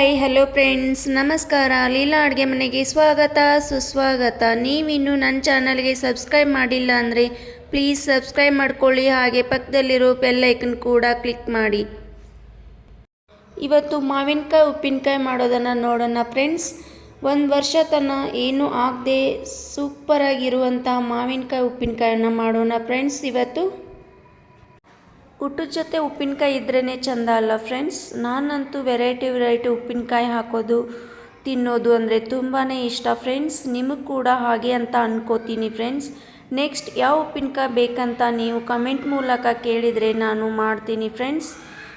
Hi hello friends ನಮಸ್ಕಾರ. ಲೀಲಾ ಅಡುಗೆ ಮನೆಗೆ ಸ್ವಾಗತ, ಸುಸ್ವಾಗತ. ನೀವಿನ್ನೂ ನನ್ನ ಚಾನಲ್ಗೆ ಸಬ್ಸ್ಕ್ರೈಬ್ ಮಾಡಿಲ್ಲ ಅಂದರೆ ಪ್ಲೀಸ್ ಸಬ್ಸ್ಕ್ರೈಬ್ ಮಾಡ್ಕೊಳ್ಳಿ. ಹಾಗೆ ಪಕ್ಕದಲ್ಲಿರೋ ಬೆಲ್ಲೈಕನ್ ಕೂಡ ಕ್ಲಿಕ್ ಮಾಡಿ. ಇವತ್ತು ಮಾವಿನಕಾಯಿ, ಉಪ್ಪಿನಕಾಯಿ ಮಾಡೋದನ್ನು ನೋಡೋಣ ಫ್ರೆಂಡ್ಸ್ ಒಂದು ವರ್ಷ ತನ ಏನೂ ಆಗದೆ ಸೂಪರಾಗಿರುವಂಥ ಮಾವಿನಕಾಯಿ ಉಪ್ಪಿನಕಾಯನ್ನು ಮಾಡೋಣ ಫ್ರೆಂಡ್ಸ್ ಇವತ್ತು ಊಟದ ಜೊತೆ ಉಪ್ಪಿನಕಾಯಿ ಇದ್ರೇ ಚಂದ ಅಲ್ಲ ಫ್ರೆಂಡ್ಸ್ ನಾನಂತೂ ವೆರೈಟಿ ವೆರೈಟಿ ಉಪ್ಪಿನಕಾಯಿ ಹಾಕೋದು, ತಿನ್ನೋದು ಅಂದರೆ ತುಂಬಾ ಇಷ್ಟ ಫ್ರೆಂಡ್ಸ್ ನಿಮಗೆ ಕೂಡ ಹಾಗೆ ಅಂತ ಅನ್ಕೋತೀನಿ ಫ್ರೆಂಡ್ಸ್ ನೆಕ್ಸ್ಟ್ ಯಾವ ಉಪ್ಪಿನಕಾಯಿ ಬೇಕಂತ ನೀವು ಕಮೆಂಟ್ ಮೂಲಕ ಕೇಳಿದರೆ ನಾನು ಮಾಡ್ತೀನಿ ಫ್ರೆಂಡ್ಸ್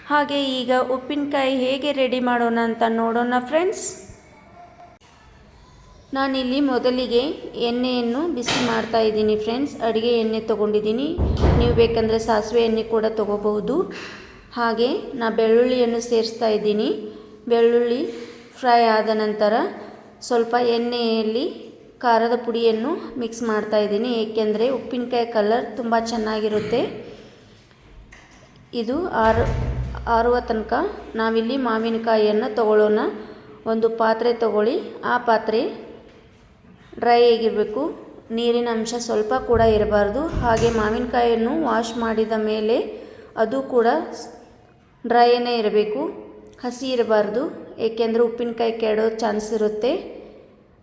ಹಾಗೆ ಈಗ ಉಪ್ಪಿನಕಾಯಿ ಹೇಗೆ ರೆಡಿ ಮಾಡೋಣ ಅಂತ ನೋಡೋಣ ಫ್ರೆಂಡ್ಸ್ ನಾನಿಲ್ಲಿ ಮೊದಲಿಗೆ ಎಣ್ಣೆಯನ್ನು ಬಿಸಿ ಮಾಡ್ತಾ ಇದ್ದೀನಿ ಫ್ರೆಂಡ್ಸ್. ಅಡುಗೆ ಎಣ್ಣೆ ತೊಗೊಂಡಿದ್ದೀನಿ. ನೀವು ಬೇಕಂದರೆ ಸಾಸಿವೆ ಎಣ್ಣೆ ಕೂಡ ತೊಗೋಬಹುದು. ಹಾಗೆ ನಾ ಬೆಳ್ಳುಳ್ಳಿಯನ್ನು ಸೇರಿಸ್ತಾ ಇದ್ದೀನಿ. ಬೆಳ್ಳುಳ್ಳಿ ಫ್ರೈ ಆದ ನಂತರ ಸ್ವಲ್ಪ ಎಣ್ಣೆಯಲ್ಲಿ ಖಾರದ ಪುಡಿಯನ್ನು ಮಿಕ್ಸ್ ಮಾಡ್ತಾ ಇದ್ದೀನಿ. ಏಕೆಂದರೆ ಉಪ್ಪಿನಕಾಯಿ ಕಲರ್ ತುಂಬ ಚೆನ್ನಾಗಿರುತ್ತೆ. ಇದು ಆರು, ಆರುವ ತನಕ ನಾವಿಲ್ಲಿ ಮಾವಿನಕಾಯಿಯನ್ನು ತಗೊಳ್ಳೋಣ. ಒಂದು ಪಾತ್ರೆ ತಗೊಳ್ಳಿ. ಆ ಪಾತ್ರೆ ಡ್ರೈ ಆಗಿರಬೇಕು. ನೀರಿನ ಅಂಶ ಸ್ವಲ್ಪ ಕೂಡ ಇರಬಾರ್ದು. ಹಾಗೆ ಮಾವಿನಕಾಯಿಯನ್ನು ವಾಶ್ ಮಾಡಿದ ಮೇಲೆ ಅದು ಕೂಡ ಡ್ರೈನೇ ಇರಬೇಕು. ಹಸಿ ಇರಬಾರ್ದು. ಏಕೆಂದರೆ ಉಪ್ಪಿನಕಾಯಿ ಕೆಡೋ ಚಾನ್ಸ್ ಇರುತ್ತೆ.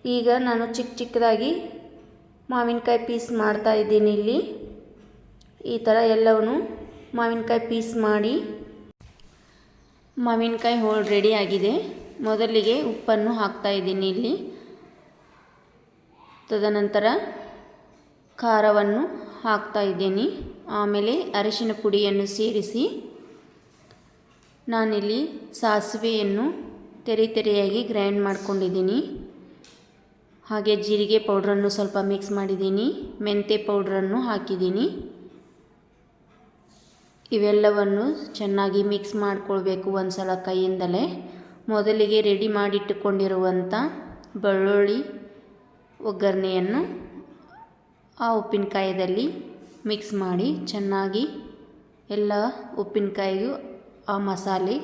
ಈಗ ನಾನು ಚಿಕ್ಕ ಚಿಕ್ಕದಾಗಿ ಮಾವಿನಕಾಯಿ ಪೀಸ್ ಮಾಡ್ತಾ ಇದ್ದೀನಿ ಇಲ್ಲಿ. ಈ ಥರ ಎಲ್ಲವನ್ನು ಮಾವಿನಕಾಯಿ ಪೀಸ್ ಮಾಡಿ ಮಾವಿನಕಾಯಿ ಹೋಳು ರೆಡಿ ಆಗಿದೆ. ಮೊದಲಿಗೆ ಉಪ್ಪನ್ನು ಹಾಕ್ತಾ ಇದ್ದೀನಿ ಇಲ್ಲಿ. ತದನಂತರ ಖಾರವನ್ನು ಹಾಕ್ತಾ ಇದ್ದೀನಿ. ಆಮೇಲೆ ಅರಿಶಿನ ಪುಡಿಯನ್ನು ಸೇರಿಸಿ ನಾನಿಲ್ಲಿ ಸಾಸಿವೆಯನ್ನು ತೆರೆ ತೆರೆಯಾಗಿ ಗ್ರೈಂಡ್ ಮಾಡ್ಕೊಂಡಿದ್ದೀನಿ. ಹಾಗೆ ಜೀರಿಗೆ ಪೌಡ್ರನ್ನು ಸ್ವಲ್ಪ ಮಿಕ್ಸ್ ಮಾಡಿದ್ದೀನಿ. ಮೆಂತ್ಯ ಪೌಡ್ರನ್ನು ಹಾಕಿದ್ದೀನಿ. ಇವೆಲ್ಲವನ್ನು ಚೆನ್ನಾಗಿ ಮಿಕ್ಸ್ ಮಾಡಿಕೊಳ್ಬೇಕು ಒಂದು ಸಲ ಕೈಯಿಂದಲೇ. ಮೊದಲಿಗೆ ರೆಡಿ ಮಾಡಿಟ್ಟುಕೊಂಡಿರುವಂಥ ಬೆಳ್ಳುಳ್ಳಿ ಒಗ್ಗರಣೆಯನ್ನು ಆ ಉಪ್ಪಿನಕಾಯದಲ್ಲಿ ಮಿಕ್ಸ್ ಮಾಡಿ ಚೆನ್ನಾಗಿ ಎಲ್ಲ ಉಪ್ಪಿನಕಾಯಿಗೂ ಆ ಮಸಾಲೆ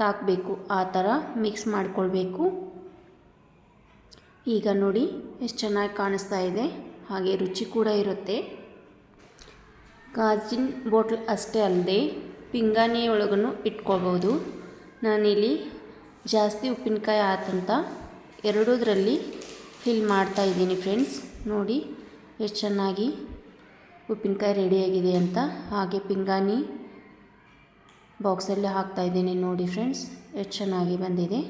ತಾಕಬೇಕು, ಆ ಥರ ಮಿಕ್ಸ್ ಮಾಡಿಕೊಳ್ಬೇಕು. ಈಗ ನೋಡಿ ಎಷ್ಟು ಚೆನ್ನಾಗಿ ಕಾಣಿಸ್ತಾ ಇದೆ, ಹಾಗೆ ರುಚಿ ಕೂಡ ಇರುತ್ತೆ. ಗಾಜಿನ ಬಾಟ್ಲ್ ಅಷ್ಟೇ ಅಲ್ಲದೆ ಪಿಂಗಾಣಿ ಒಳಗೂ ಇಟ್ಕೊಳ್ಬೋದು. ನಾನಿಲ್ಲಿ ಜಾಸ್ತಿ ಉಪ್ಪಿನಕಾಯಿ ಆತಂತ ಎರಡೂದರಲ್ಲಿ ಫಿಲ್ ಮಾಡ್ತಾ ಇದ್ದೀನಿ ಫ್ರೆಂಡ್ಸ್. ನೋಡಿ, ಎಷ್ಟು ಚೆನ್ನಾಗಿ ಉಪ್ಪಿನಕಾಯಿ ರೆಡಿಯಾಗಿದೆ ಅಂತ. ಹಾಗೆ ಪಿಂಗಾಣಿ ಬಾಕ್ಸಲ್ಲಿ ಹಾಕ್ತಾ ಇದ್ದೀನಿ ನೋಡಿ ಫ್ರೆಂಡ್ಸ್. ಎಷ್ಟು ಚೆನ್ನಾಗಿ ಬಂದಿದೆ.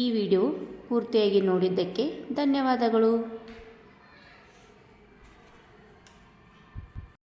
ಈ ವಿಡಿಯೋ ಪೂರ್ತಿಯಾಗಿ ನೋಡಿದ್ದಕ್ಕೆ ಧನ್ಯವಾದಗಳು.